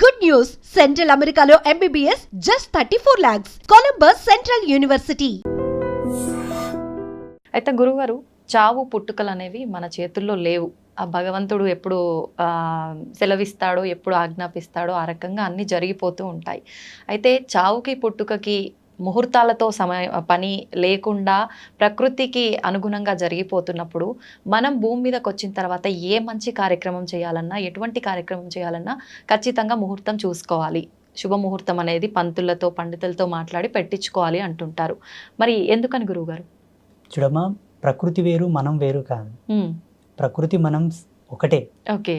Good news. Central అమెరికాలో MBBS just thirty four lakhs Columbus central university. అయితే గురుగారు చావు పుట్టుకలు అనేవి మన చేతుల్లో లేవు. ఆ భగవంతుడు ఎప్పుడు సెలవిస్తాడో ఎప్పుడు ఆజ్ఞాపిస్తాడో ఆ రకంగా అన్నీ జరిగిపోతూ ఉంటాయి. అయితే చావుకి పుట్టుకకి ముహూర్తాలతో సమయ పని లేకుండా ప్రకృతికి అనుగుణంగా జరిగిపోతున్నప్పుడు మనం భూమి మీదకి వచ్చిన తర్వాత ఏ మంచి కార్యక్రమం చేయాలన్నా ఎటువంటి కార్యక్రమం చేయాలన్నా ఖచ్చితంగా ముహూర్తం చూసుకోవాలి. శుభముహూర్తం అనేది పంతులతో పండితులతో మాట్లాడి పెట్టించుకోవాలి అంటుంటారు. మరి ఎందుకని గురువుగారు? చూడమ్మా ప్రకృతి వేరు మనం వేరు కాదు. ప్రకృతి మనం ఒకటే. ఓకే.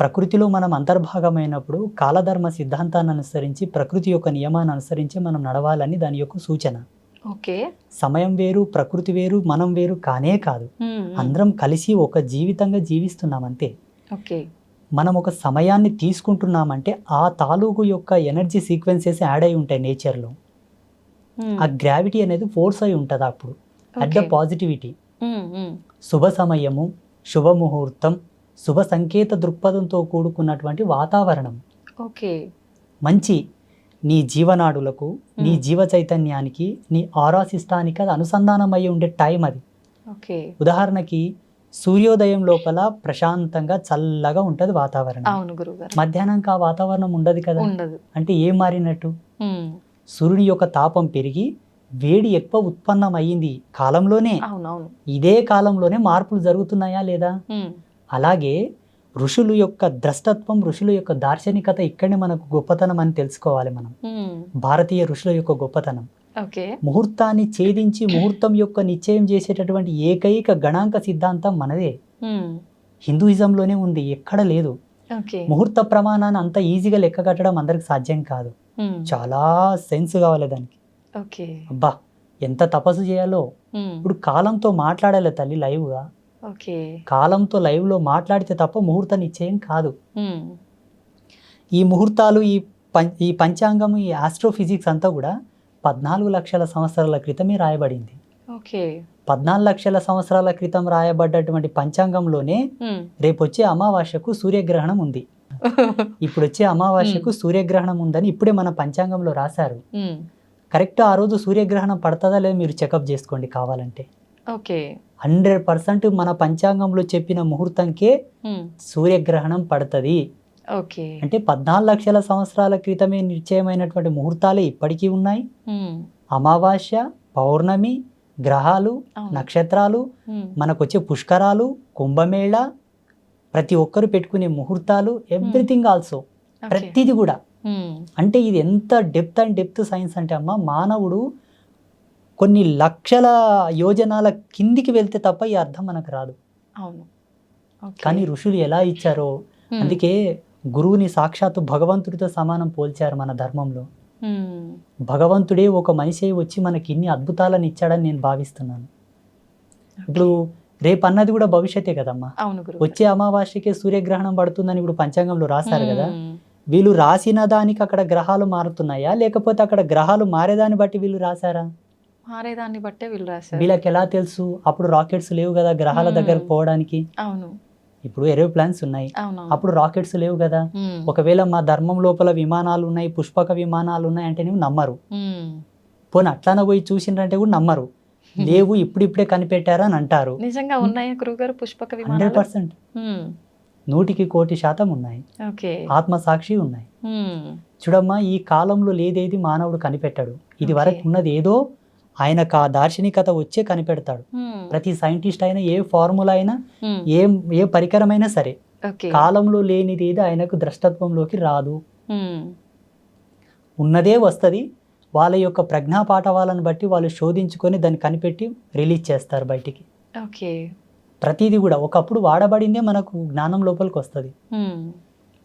ప్రకృతిలో మనం అంతర్భాగమైనప్పుడు కాలధర్మ సిద్ధాంతాన్ని అనుసరించి ప్రకృతి యొక్క నియమాన్ని అనుసరించి మనం నడవాలని దాని యొక్క సూచన. ఓకే. సమయం వేరు ప్రకృతి వేరు మనం వేరు కానే కాదు. అందరం కలిసి ఒక జీవితంగా జీవిస్తున్నాం అంతే. ఓకే. మనం ఒక సమయాన్ని తీసుకుంటున్నామంటే ఆ తాలూకు యొక్క ఎనర్జీ సీక్వెన్సెస్ యాడ్ అయి ఉంటాయి నేచర్లో. ఆ గ్రావిటీ అనేది ఫోర్స్ అయి ఉంటుంది అప్పుడు. At the. పాజిటివిటీ. శుభ సమయము శుభముహూర్తం శుభ సంకేత దృక్పథంతో కూడుకున్నటువంటి వాతావరణం. ఓకే. మంచి నీ జీవనాడులకు నీ. జీవ చైతన్యానికి నీ ఆరా సిస్టానికి అది అనుసంధానం అయి ఉండే టైం అది. ఓకే. ఉదాహరణకి సూర్యోదయం లోపల ప్రశాంతంగా చల్లగా ఉంటుంది వాతావరణం. అవును గురుగారు. మధ్యాహ్నంకి ఆ వాతావరణం ఉండదు కదా? ఉండదు. అంటే ఏం మారినట్టు? సూర్యుని యొక్క తాపం పెరిగి వేడి ఎక్కువ ఉత్పన్నం అయ్యింది కాలంలోనే ఇదే కాలంలోనే మార్పులు జరుగుతున్నాయా లేదా? అలాగే ఋషులు యొక్క ద్రష్టత్వం ఋషుల యొక్క దార్శనికత ఇక్కడనే మనకు గొప్పతనం అని తెలుసుకోవాలి మనం. భారతీయ ఋషుల యొక్క గొప్పతనం. ముహూర్తాన్ని ఛేదించి ముహూర్తం యొక్క నిశ్చయం చేసేటటువంటి ఏకైక గణాంక సిద్ధాంతం మనదే. హిందూయిజంలోనే ఉంది ఎక్కడ లేదు. ముహూర్త ప్రమాణాన్ని అంత ఈజీగా లెక్క కట్టడం అందరికి సాధ్యం కాదు. చాలా సెన్స్ కావాలి దానికి. అబ్బా ఎంత తపస్సు చేయాలో. ఇప్పుడు కాలంతో మాట్లాడాలి తల్లి లైవ్గా. కాలంతో లైవ్లో మాట్లాడితే తప్ప ముహూర్త నిశ్చయం కాదు. ఈ ముహూర్తాలు ఈ ఈ పంచాంగం ఈ ఆస్ట్రోఫిజిక్స్ అంతా కూడా పద్నాలుగు లక్షల సంవత్సరాల క్రితమే రాయబడింది. ఓకే. పద్నాలుగు లక్షల సంవత్సరాల క్రితం రాయబడ్డటువంటి పంచాంగంలోనే రేపు వచ్చే అమావాస్యకు సూర్యగ్రహణం ఉంది. ఇప్పుడు వచ్చే అమావాస్యకు సూర్యగ్రహణం ఉందని ఇప్పుడే మన పంచాంగంలో రాశారు. కరెక్ట్ ఆ రోజు సూర్యగ్రహణం పడుతుందా లేదా మీరు చెకప్ చేసుకోండి కావాలంటే. ఓకే. హండ్రెడ్ పర్సెంట్ మన పంచాంగంలో చెప్పిన ముహూర్తంకే సూర్యగ్రహణం పడుతుంది. ఓకే. అంటే పద్నాలుగు లక్షల సంవత్సరాల క్రితమే నిశ్చయమైనటువంటి ముహూర్తాలే ఇప్పటికీ ఉన్నాయి. అమావాస్య పౌర్ణమి గ్రహాలు. నక్షత్రాలు మనకు వచ్చే పుష్కరాలు కుంభమేళ ప్రతి ఒక్కరు పెట్టుకునే ముహూర్తాలు ఎవ్రీథింగ్ ఆల్సో. ప్రతిది కూడా. అంటే ఇది ఎంత డెప్త్ అండ్ డెప్త్ సైన్స్ అంటే అమ్మ మానవుడు కొన్ని లక్షల యోజనాల కిందికి వెళ్తే తప్ప ఈ అర్థం మనకు రాదు. అవును. కానీ ఋషులు ఎలా ఇచ్చారో అందుకే గురువుని సాక్షాత్తు భగవంతుడితో సమానం పోల్చారు మన ధర్మంలో. భగవంతుడే ఒక మనిషి వచ్చి మనకి ఇన్ని అద్భుతాలను ఇచ్చాడని నేను భావిస్తున్నాను. ఇప్పుడు రేపు అన్నది కూడా భవిష్యత్తే కదమ్మా. వచ్చే అమావాస్యకే సూర్యగ్రహణం పడుతుందని ఇప్పుడు పంచాంగంలో రాశారు కదా. వీళ్ళు రాసిన దానికి అక్కడ గ్రహాలు మారుతున్నాయా? లేకపోతే అక్కడ గ్రహాలు మారేదాన్ని బట్టి వీళ్ళు రాశారా? మారేదాన్ని బట్టే వీళ్ళు రాశారు. వీళ్ళకి ఎలా తెలుసు? అప్పుడు రాకెట్స్ లేవు కదా గ్రహాల మ్మ్. దగ్గరకు పోవడానికి. అవును. ఇప్పుడు ఏరోప్లాన్స్ ఉన్నాయి. అప్పుడు రాకెట్స్ లేవు కదా. ఒకవేళ మా ధర్మం లోపల విమానాలు ఉన్నాయి పుష్పక విమానాలు ఉన్నాయి అంటే నువ్వు నమ్మరు. పోనీ అట్లానే పోయి చూసిండ్రంటే కూడా నమ్మరు. లేవు ఇప్పుడిప్పుడే కనిపెట్టారా అని అంటారు. నిజంగా ఉన్నాయా గురుగారు పుష్పక హండ్రెడ్ పర్సెంట్. నూటికి కోటి శాతం ఉన్నాయి. ఓకే. ఆత్మసాక్షి ఉన్నాయి. చూడమ్మా ఈ కాలంలో లేదేది మానవుడు కనిపెట్టాడు. ఇది. వరకు ఉన్నది ఏదో ఆయనకు ఆ దార్శనికత వచ్చే కనిపెడతాడు. ప్రతి సైంటిస్ట్ అయినా ఏ ఫార్ములా అయినా ఏ ఏ పరికరమైనా సరే కాలంలో లేనిది ఏది ఆయనకు ద్రష్టత్వంలోకి రాదు. ఉన్నదే వస్తుంది. వాళ్ళ యొక్క ప్రజ్ఞా పాఠవాలను బట్టి వాళ్ళు శోధించుకొని దాన్ని కనిపెట్టి రిలీజ్ చేస్తారు బయటికి. ఓకే. ప్రతిదీ కూడా ఒకప్పుడు వాడబడిందే మనకు జ్ఞానం లోపలికి వస్తుంది.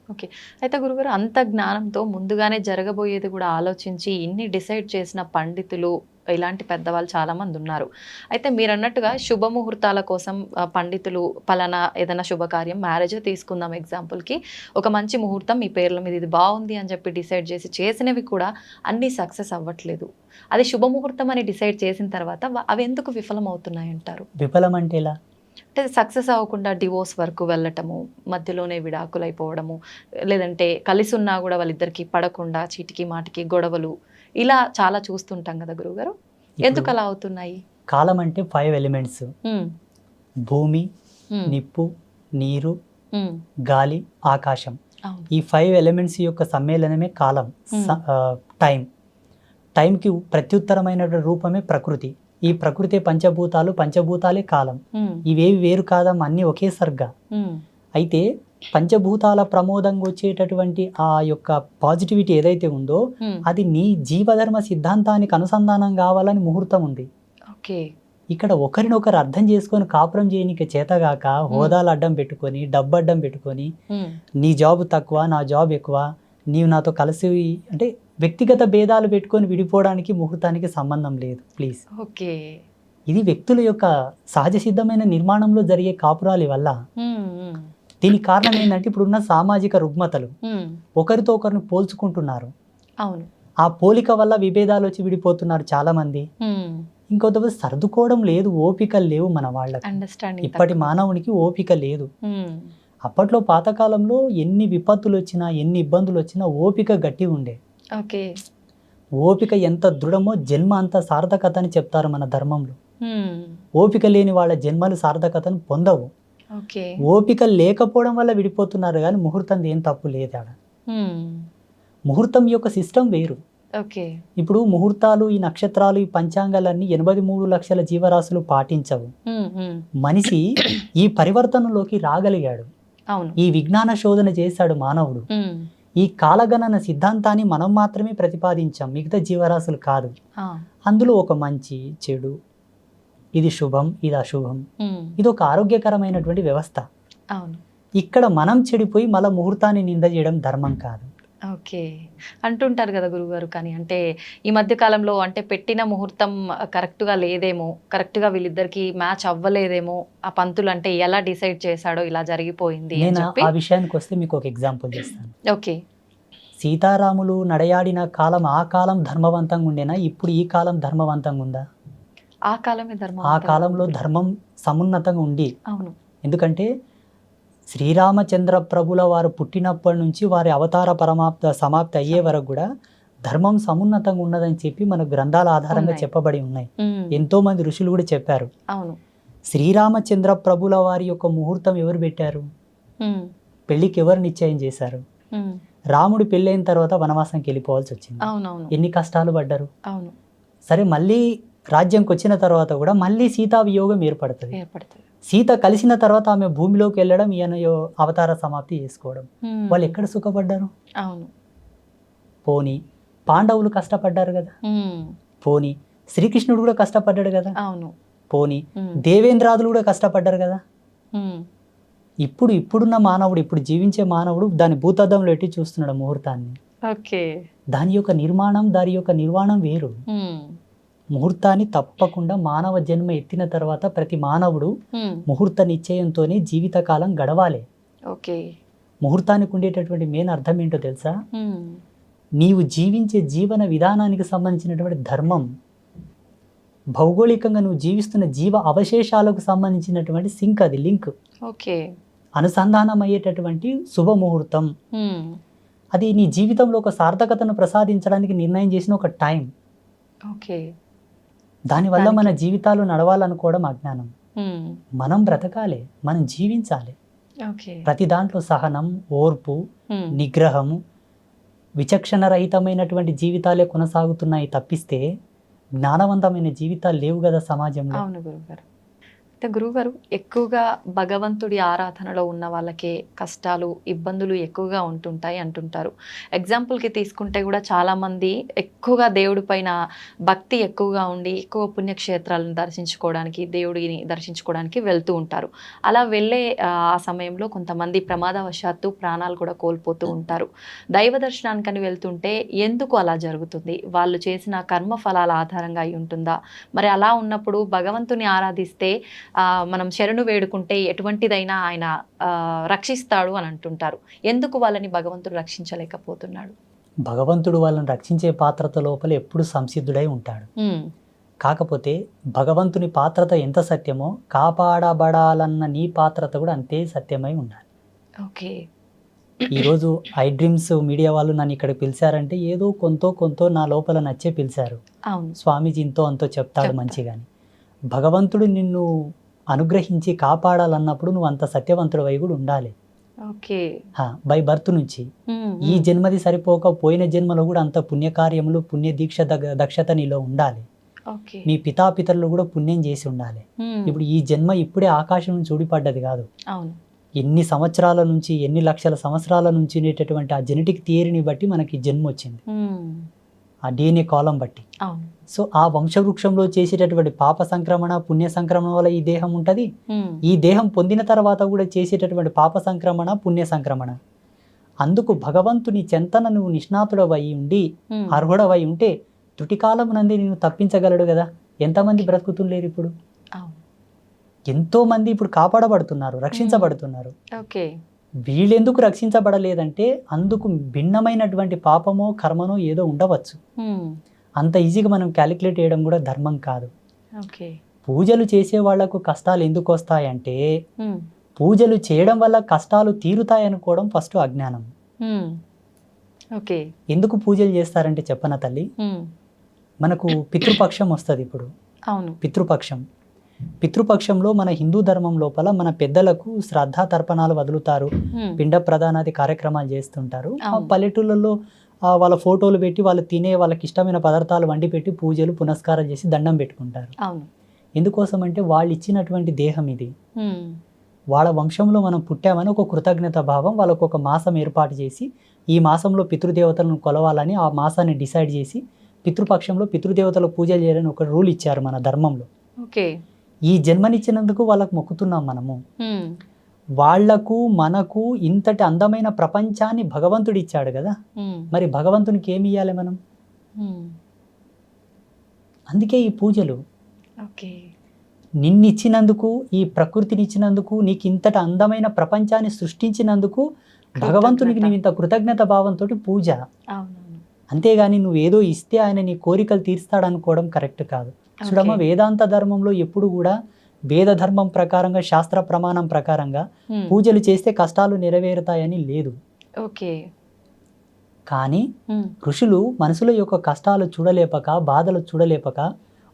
ఓకే. అయితే గురుగారు అంత జ్ఞానంతో ముందుగానే జరగబోయేది కూడా ఆలోచించి ఇన్ని డిసైడ్ చేసిన పండితులు ఇలాంటి పెద్దవాళ్ళు చాలా మంది ఉన్నారు. అయితే మీరు అన్నట్టుగా శుభముహూర్తాల కోసం పండితులు పలానా ఏదైనా శుభకార్యం మ్యారేజ్ తీసుకుందాం ఎగ్జాంపుల్కి ఒక మంచి ముహూర్తం మీ పేర్ల మీద ఇది బాగుంది అని చెప్పి డిసైడ్ చేసి చేసినవి కూడా అన్నీ సక్సెస్ అవ్వట్లేదు. అది శుభముహూర్తం అని డిసైడ్ చేసిన తర్వాత అవి ఎందుకు విఫలం అవుతున్నాయి అంటారు విఫలం అంటే ఇలా అంటే సక్సెస్ అవ్వకుండా డివోర్స్ వరకు వెళ్ళటము మధ్యలోనే విడాకులు అయిపోవడము లేదంటే కలిసి ఉన్నా కూడా వాళ్ళిద్దరికి పడకుండా చీటికి మాటికి గొడవలు ఇలా చాలా చూస్తుంటాం కదా గురువుగారు. ఎందుకు అలా అవుతున్నాయి? కాలం అంటే ఫైవ్ ఎలిమెంట్స్ భూమి నిప్పు నీరు గాలి ఆకాశం. ఈ ఫైవ్ ఎలిమెంట్స్ యొక్క సమ్మేళనమే కాలం టైం టైంకి ప్రత్యుత్తరమైన రూపమే ప్రకృతి. ఈ ప్రకృతి పంచభూతాలు పంచభూతాలే కాలం. ఇవేవి వేరు కాదమ్మా అన్నీ ఒకే అయితే పంచభూతాల ప్రమోదంగా వచ్చేటటువంటి ఆ యొక్క పాజిటివిటీ ఏదైతే ఉందో అది నీ జీవధర్మ సిద్ధాంతానికి అనుసంధానం కావాలని ముహూర్తం ఉంది. ఓకే. ఇక్కడ ఒకరినొకరు అర్థం చేసుకొని కాపురం చేయనీకి చేతగాక హోదాలు అడ్డం పెట్టుకొని డబ్బు అడ్డం పెట్టుకొని నీ జాబ్ తక్కువ నా జాబ్ ఎక్కువ నీవు నాతో కలిసి అంటే వ్యక్తిగత భేదాలు పెట్టుకొని విడిపోవడానికి ముహూర్తానికి సంబంధం లేదు ప్లీజ్ ఓకే. ఇది వ్యక్తుల యొక్క సహజ సిద్ధమైన నిర్మాణంలో జరిగే కాపురాలి వల్ల దీనికి కారణం ఏంటంటే ఇప్పుడున్న సామాజిక రుగ్మతలు ఒకరితో ఒకరిని పోల్చుకుంటున్నారు. అవును. ఆ పోలిక వల్ల విభేదాలు వచ్చి విడిపోతున్నారు చాలా మంది ఇంకొంతమంది సర్దుకోవడం లేదు ఓపికలు లేవు మన వాళ్ళకి. ఇప్పటి. మానవునికి ఓపిక లేదు. అప్పట్లో పాతకాలంలో ఎన్ని విపత్తులు వచ్చినా ఎన్ని ఇబ్బందులు వచ్చినా ఓపిక గట్టి ఉండే. ఓకే. ఓపిక ఎంత దృఢమో జన్మ అంత సార్థకత అని చెప్తారు మన ధర్మంలో. ఓపిక లేని వాళ్ళ జన్మలు సార్థకతను పొందవు. ఓపిక లేకపోవడం వల్ల విడిపోతున్నారు కానీ ముహూర్తం ఏం తప్పు లేదు ఆడ. ఉమ్, ముహూర్తం యొక్క సిస్టమ్ వేరు. ఓకే. ఇప్పుడు ముహూర్తాలు ఈ నక్షత్రాలు ఈ పంచాంగాలన్నీ ఎనభై మూడు లక్షల జీవరాశులు పాటించవు. మనిషి ఈ పరివర్తనలోకి రాగలిగాడు. ఈ విజ్ఞాన శోధన చేశాడు మానవుడు. ఈ కాలగణన సిద్ధాంతాన్ని మనం మాత్రమే ప్రతిపాదించాం మిగతా జీవరాశులు కాదు. అందులో ఒక మంచి చెడు ఇది శుభం ఇది అశుభం. ఇది ఒక ఆరోగ్యకరమైనటువంటి వ్యవస్థ. ఇక్కడ మనం చెడిపోయి మళ్ళా ముహూర్తాన్ని నింద చేయడం ధర్మం కాదు. ఓకే. అంటుంటారు కదా గురుగారు కానీ అంటే ఈ మధ్య కాలంలో అంటే పెట్టిన ముహూర్తం కరెక్ట్గా లేదేమో కరెక్ట్గా వీళ్ళిద్దరికి మ్యాచ్ అవ్వలేదేమో ఆ పంతులు అంటే ఎలా డిసైడ్ చేశాడో ఇలా జరిగిపోయింది ఆ విషయానికి వస్తే మీకు ఒక ఎగ్జాంపుల్ చేస్తాను ఓకే. సీతారాములు నడయాడిన కాలం ఆ కాలం ధర్మవంతంగా ఉండేనా? ఇప్పుడు ఈ కాలం ధర్మవంతంగా ఉందా? ఆ కాలమే ధర్మం ఆ కాలంలో ధర్మం సమున్నతంగా ఉండి అవును. ఎందుకంటే శ్రీరామచంద్ర ప్రభుల వారు పుట్టినప్పటి నుంచి వారి అవతార పరమాప్త సమాప్తి అయ్యే వరకు కూడా ధర్మం సమున్నతంగా ఉన్నదని చెప్పి మన గ్రంథాల ఆధారంగా. చెప్పబడి ఉన్నాయి. ఎంతో మంది ఋషులు కూడా చెప్పారు. అవును. శ్రీరామచంద్ర ప్రభుల వారి యొక్క ముహూర్తం ఎవరు పెట్టారు? పెళ్ళికి ఎవరు నిశ్చయం చేశారు? రాముడు పెళ్ళైన తర్వాత వనవాసంకి వెళ్ళిపోవాల్సి వచ్చింది. ఎన్ని కష్టాలు పడ్డారు? సరే మళ్ళీ రాజ్యంకి వచ్చిన తర్వాత కూడా మళ్ళీ సీతా వియోగం ఏర్పడుతుంది. ఏర్పడుతుంది. సీత కలిసిన తర్వాత ఆమె భూమిలోకి వెళ్ళడం ఈయన అవతార సమాప్తి చేసుకోవడం. వాళ్ళు ఎక్కడ సుఖపడ్డారు? అవును. పోని పాండవులు కష్టపడ్డారు కదా? పోని శ్రీకృష్ణుడు కూడా కష్టపడ్డాడు కదా? అవును. పోని దేవేంద్రాదులు కూడా కష్టపడ్డారు కదా? ఇప్పుడు ఇప్పుడున్న మానవుడు ఇప్పుడు జీవించే మానవుడు దాని భూతద్దంలో ఎట్టి చూస్తున్నాడు ముహూర్తాన్ని? దాని యొక్క నిర్మాణం దాని యొక్క నిర్మాణం వేరు. ముహూర్తాన్ని తప్పకుండా మానవ జన్మ ఎత్తిన తర్వాత ప్రతి మానవుడు ముహూర్త నిశ్చయంతోనే జీవితకాలం గడవాలి. ఓకే. ముహూర్తానికి ఉండేటటువంటి మెయిన్ అర్థం ఏంటో తెలుసా? నీవు జీవించే జీవన విధానానికి సంబంధించినటువంటి ధర్మం భౌగోళికంగా నువ్వు జీవిస్తున్న జీవ అవశేషాలకు సంబంధించినటువంటి సింక్ అది లింక్. ఓకే. అనుసంధానం అయ్యేటటువంటి శుభముహూర్తం అది నీ జీవితంలో ఒక సార్థకతను ప్రసాదించడానికి నిర్ణయం చేసిన ఒక టైం. ఓకే. దానివల్ల మన జీవితాలు నడవాలనుకోవడం అజ్ఞానం మనం బ్రతకాలి మనం జీవించాలి. ప్రతి దాంట్లో సహనం ఓర్పు నిగ్రహము విచక్షణ రహితమైనటువంటి జీవితాలే కొనసాగుతున్నాయి తప్పిస్తే జ్ఞానవంతమైన జీవితాలు లేవు కదా సమాజంలో. అయితే గురుగారు ఎక్కువగా భగవంతుడి ఆరాధనలో ఉన్న వాళ్ళకే కష్టాలు ఇబ్బందులు ఎక్కువగా ఉంటుంటాయి అంటుంటారు. ఎగ్జాంపుల్కి తీసుకుంటే కూడా చాలామంది ఎక్కువగా దేవుడి పైన భక్తి ఎక్కువగా ఉండి ఎక్కువ పుణ్యక్షేత్రాలను దర్శించుకోవడానికి దేవుడిని దర్శించుకోవడానికి వెళ్తూ ఉంటారు. అలా వెళ్ళే ఆ, సమయంలో కొంతమంది ప్రమాదవశాత్తు ప్రాణాలు కూడా కోల్పోతూ ఉంటారు. దైవ దర్శనానికని వెళ్తుంటే ఎందుకు అలా జరుగుతుంది? వాళ్ళు చేసిన కర్మ ఫలాల ఆధారంగా అయి ఉంటుందా? మరి అలా ఉన్నప్పుడు భగవంతుని ఆరాధిస్తే మనం శరణు వేడుకుంటే ఎటువంటిదైనా ఆయన రక్షిస్తాడు అని అంటుంటారు. ఎందుకు వాళ్ళని భగవంతుడు రక్షించలేకపోతున్నాడు? భగవంతుడు వాళ్ళని రక్షించే పాత్రత లోపల ఎప్పుడు సంసిద్ధుడై ఉంటాడు. కాకపోతే భగవంతుని పాత్రత ఎంత సత్యమో కాపాడబడాలన్న నీ పాత్రత కూడా అంతే సత్యమై ఉండాలి. ఓకే. ఈరోజు ఐ డ్రీమ్స్ మీడియా వాళ్ళు నన్ను ఇక్కడ పిలిచారంటే ఏదో కొంతో కొంతో నా లోపల నచ్చే పిలిచారు. స్వామీజీ ఇంతో అంతో చెప్తాడు చెప్తా. మంచిగాని. భగవంతుడు నిన్ను అనుగ్రహించి కాపాడాలన్నప్పుడు నువ్వు అంత సత్యవంతుడు అయి కూడా ఉండాలి. బై బర్త్ నుంచి. ఈ. జన్మది సరిపోక పోయిన జన్మలో కూడా అంత పుణ్యకార్యములు పుణ్య దీక్ష దక్షత నీలో ఉండాలి. మీ పితాపితరులు కూడా పుణ్యం చేసి ఉండాలి. ఇప్పుడు ఈ జన్మ ఇప్పుడే ఆకాశం నుంచి ఊడిపడ్డది కాదు. ఎన్ని సంవత్సరాల నుంచి ఎన్ని లక్షల సంవత్సరాల నుంచి ఉండేటటువంటి ఆ జెనెటిక్ థియరీని బట్టి మనకి జన్మ వచ్చింది. ఆ డిఎన్ఏ కాలం బట్టి. సో ఆ వంశవృక్షంలో చేసేటటువంటి పాప సంక్రమణ పుణ్య సంక్రమణ వల్ల ఈ దేహం ఉంటుంది. ఈ దేహం పొందిన తర్వాత కూడా చేసేటటువంటి పాప సంక్రమణ పుణ్య సంక్రమణ. అందుకు భగవంతుని చెంతన నువ్వు నిష్ణాతుడవై ఉండి అర్హుడవై ఉంటే తుటికాలం నంది నేను తప్పించగలడు కదా. ఎంతమంది బ్రతుకుతుండలేరు ఇప్పుడు? అవును. ఎంతో మంది ఇప్పుడు కాపాడబడుతున్నారు రక్షించబడుతున్నారు. ఓకే. వీళ్ళెందుకు రక్షించబడలేదంటే అందుకు భిన్నమైనటువంటి పాపమో కర్మనో ఏదో ఉండవచ్చు. అంత ఈజీగా మనం క్యాలిక్యులేట్ చేయడం కూడా ధర్మం కాదు. పూజలు చేసే వాళ్ళకు కష్టాలు ఎందుకు వస్తాయంటే పూజలు చేయడం వల్ల కష్టాలు తీరుతాయనుకోవడం ఫస్ట్ అజ్ఞానం. ఓకే. ఎందుకు పూజలు చేస్తారంటే చెప్పన తల్లి? మనకు పితృపక్షం వస్తుంది ఇప్పుడు. అవును. పితృపక్షం. పితృపక్షంలో మన హిందూ ధర్మం లోపల మన పెద్దలకు శ్రద్ధా తర్పణాలు వదులుతారు. పిండ ప్రధానాది కార్యక్రమాలు చేస్తుంటారు. ఆ. పల్లెటూళ్ళల్లో వాళ్ళ ఫోటోలు పెట్టి వాళ్ళు తినే వాళ్ళకి ఇష్టమైన పదార్థాలు వండి పెట్టి పూజలు పునస్కారాలు చేసి దండం పెట్టుకుంటారు. ఎందుకోసం అంటే వాళ్ళు ఇచ్చినటువంటి దేహం ఇది. వాళ్ళ వంశంలో మనం పుట్టామని ఒక కృతజ్ఞత భావం వాళ్ళకు ఒక మాసం ఏర్పాటు చేసి ఈ మాసంలో పితృదేవతలను కొలవాలని ఆ మాసాన్ని డిసైడ్ చేసి పితృపక్షంలో పితృదేవతలకు పూజలు చేయాలని ఒక రూల్ ఇచ్చారు మన ధర్మంలో. ఓకే. ఈ జన్మనిచ్చినందుకు వాళ్ళకు మొక్కుతున్నాం మనము. వాళ్ళకు మనకు ఇంతటి అందమైన ప్రపంచాన్ని భగవంతుడు ఇచ్చాడు కదా. మరి భగవంతునికి ఏమి ఇవ్వాలి మనం? అందుకే ఈ పూజలు. నిన్నిచ్చినందుకు ఈ ప్రకృతిని ఇచ్చినందుకు నీకు ఇంతటి అందమైన ప్రపంచాన్ని సృష్టించినందుకు భగవంతునికి. నువ్వు ఇంత కృతజ్ఞత భావంతో పూజ. అంతేగాని నువ్వు ఏదో ఇస్తే ఆయన నీ కోరికలు తీర్స్తాడనుకోవడం కరెక్ట్ కాదు. చూడమ్మ. వేదాంత ధర్మంలో ఎప్పుడు కూడా వేద ధర్మం ప్రకారంగా శాస్త్ర ప్రమాణం ప్రకారంగా ఉమ్, పూజలు చేస్తే కష్టాలు నెరవేరుతాయని లేదు. ఓకే కానీ ఉమ్, ఋషులు మనుషుల యొక్క కష్టాలు చూడలేపక బాధలు చూడలేపక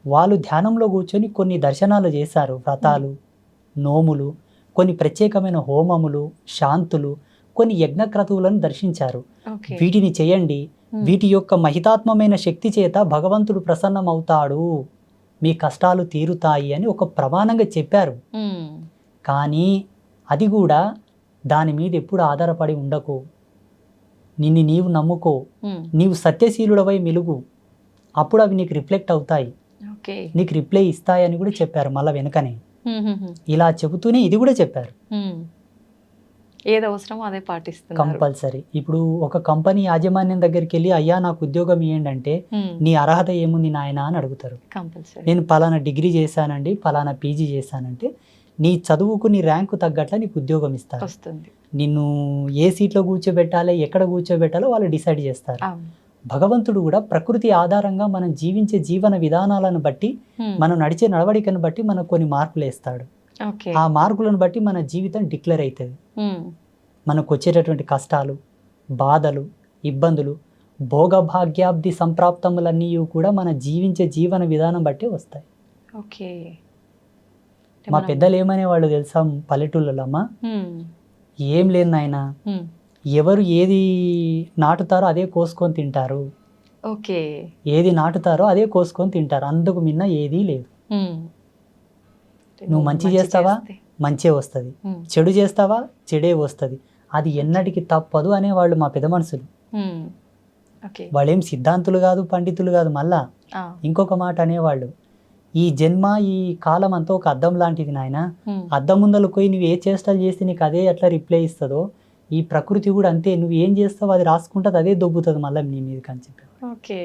వాళ్ళు ధ్యానంలో కూర్చొని కొన్ని దర్శనాలు చేశారు. వ్రతాలు నోములు కొన్ని ప్రత్యేకమైన హోమములు శాంతులు కొన్ని యజ్ఞక్రతువులను దర్శించారు. వీటిని చేయండి. వీటి యొక్క మహితాత్మమైన శక్తి చేత భగవంతుడు ప్రసన్నమవుతాడు. మీ కష్టాలు తీరుతాయి అని ఒక ప్రమాణంగా చెప్పారు. కానీ అది కూడా దాని మీద ఎప్పుడు ఆధారపడి ఉండకు. నిన్ను నీవు నమ్ముకో. నీవు సత్యశీలుడవై మెలుగు. అప్పుడు అవి నీకు రిఫ్లెక్ట్ అవుతాయి. నీకు రిప్లై ఇస్తాయని కూడా చెప్పారు మళ్ళీ వెనుకనే. ఇలా చెబుతూనే ఇది కూడా చెప్పారు. ఏది అవసరమో అదే పాటిస్తున్నారు. కంపల్సరీ. ఇప్పుడు ఒక కంపెనీ యాజమాన్యం దగ్గరికి వెళ్ళి అయ్యా నాకు ఉద్యోగం ఇవ్వండి అంటే నీ అర్హత ఏముంది నాయన? అని అడుగుతారు. కంపల్సరీ. నేను పలానా డిగ్రీ చేశానండి పలానా పీజీ చేశానంటే నీ చదువుకు నీ ర్యాంకు తగ్గట్ల నీకు ఉద్యోగం ఇస్తారు వస్తుంది. నిన్ను ఏ సీట్లో కూర్చోబెట్టాలి ఎక్కడ కూర్చోబెట్టాలో వాళ్ళు డిసైడ్ చేస్తారు. భగవంతుడు కూడా ప్రకృతి ఆధారంగా మనం జీవించే జీవన విధానాలను బట్టి మనం నడిచే నడవడికను బట్టి మనకు కొన్ని మార్పులు వేస్తాడు. ఆ మార్కులను బట్టి మన జీవితం డిక్లేర్ అవుతుంది మనకు వచ్చేటటువంటి కష్టాలు బాధలు ఇబ్బందులు భోగభాగ్యాబ్ది సంప్రాప్తములన్నీ కూడా మన జీవించే జీవన విధానం బట్టి వస్తాయి. ఓకే. మా పెద్దలు ఏమనే వాళ్ళు తెలుసా పల్లెటూళ్ళలో అమ్మ ఉమ్, ఏం లేదు నాయన ఉమ్, ఎవరు ఏది నాటుతారో అదే కోసుకొని తింటారు. ఓకే. ఏది నాటుతారో అదే కోసుకొని తింటారు. అందుకు మిన్న ఏదీ లేదు. నువ్వు మంచి చేస్తావా? చేస్తే, మంచే వస్తుంది. చెడు చేస్తావా? చెడే వస్తుంది. అది ఎన్నటికి తప్పదు అనేవాళ్ళు మా పెద్ద మనుషులు. వాళ్ళేం సిద్ధాంతులు కాదు పండితులు కాదు మళ్ళా ఇంకొక మాట అనేవాళ్ళు. ఈ జన్మ ఈ కాలం అంతా ఒక అద్దం లాంటిది నాయన. అద్దం ముందలు పోయి నువ్వు ఏ చేష్టలు చేస్తే నీకు అదే ఎట్లా రిప్లై ఇస్తుందో ఈ ప్రకృతి కూడా అంతే. నువ్వు ఏం చేస్తావో అది రాసుకుంటుంది అదే దొబ్బుతుంది మళ్ళీ నీ మీదకి అని చెప్పి ఓకే.